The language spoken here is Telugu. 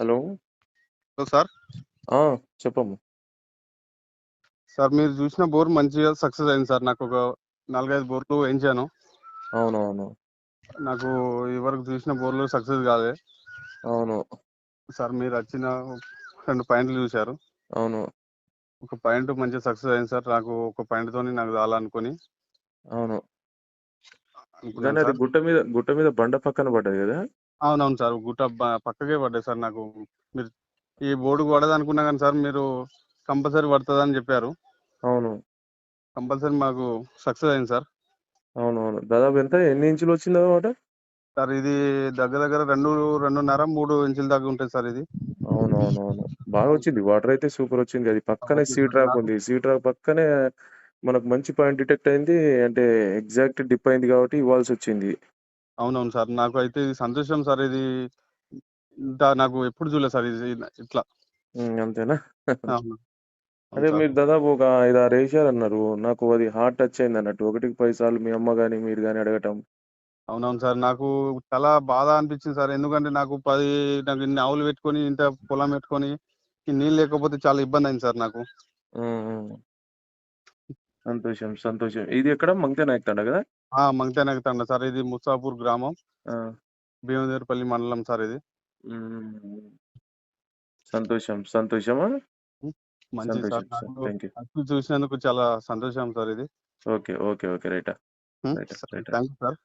హలో. Hello sir. ఆ, చెప్పమ్మా. సార్ మీరు చూసిన బోర్ మంచిగా సక్సెస్ అయింది సార్. నాకు ఒక నాలుగైదు బోర్లు వేయించాను. అవునవును. నాకు ఇవరకు చూసిన బోర్లు సక్సెస్ కాలే. అవును. సార్ మీరు వచ్చిన రెండు పాయింట్లు చూశారు. అవును. ఒక పాయింట్ మంచిగా సక్సెస్ అయింది సార్. నాకు ఒక పాయింట్ తోని నాకు చాలనుకొని అవును. అనుకున్నాను కానీ అది సార్. గుట్ట మీద గుట్ట మీద బండ పక్కన పడ్డది కదా? అవునవును సార్. గుట్ట బ- పక్కకే పడ్డాయి సార్ నాకు. మీరు ఈ బోర్డుకు పడదు అనుకున్నా కానీ సార్ మీరు కంపల్సరీ పడుతుందని చెప్పారు. అవును. కంపల్సరీ మాకు సక్సెస్ అయింది సార్. అవునవును. దాదాపు ఎంత? ఎన్ని ఇంచులు వచ్చింది అన్నమాట సార్ ఇది దగ్గర దగ్గర రెండు రెండున్నర మూడు ఇంచుల దాకా ఉంటుంది సార్ ఇది. అవునవునవును. బాగా వచ్చింది. వాటర్ అయితే సూపర్ వచ్చింది. అది పక్కనే సీ ట్రాక్ ఉంది. సీ ట్రాక్ పక్కనే మనకు మంచి పాయింట్ డిటెక్ట్ అయింది. అంటే ఎగ్జాక్ట్ డిప్ అయింది కాబట్టి ఇవ్వాల్సి వచ్చింది. అవునవును సార్. నాకు అయితే ఇది సంతోషం సార్. ఇది ఇంత నాకు ఎప్పుడు చూడలేదు సార్ ఇది ఇట్లా. ఉమ్, అంతేనా? అవును. అదే అవును సార్. మీరు దాదాపు ఒక ఐదు ఆరు వేసారు అన్నారు. నాకు అది హార్ట్ టచ్ అయింది అన్నట్టు. ఒకటికి పది సార్లు మీ అమ్మ కానీ మీరు కానీ అడగటం. అవునవును సార్. నాకు చాలా బాధ అనిపించింది సార్. ఎందుకంటే నాకు పది నాకు ఇన్ని ఆవులు పెట్టుకొని ఇంత పొలం పెట్టుకొని ఈ నీళ్ళు లేకపోతే చాలా ఇబ్బంది అయింది సార్ నాకు. ఉమ్, ఉమ్. సంతోషం సంతోషం. ఇది ఎక్కడ? మంగతే నాయకుతాండ కదా? ఆ మంగతనాయక తండ సార్. ఇది ముసాపూర్ గ్రామం. భీమదేవరపల్లి మండలం సార్ ఇది. సంతోషం సంతోషమా మంచిది సార్. చూసినందుకు చాలా సంతోషం సార్ ఇది. Okay okay okay. రైటా. Right right. Thank you sir.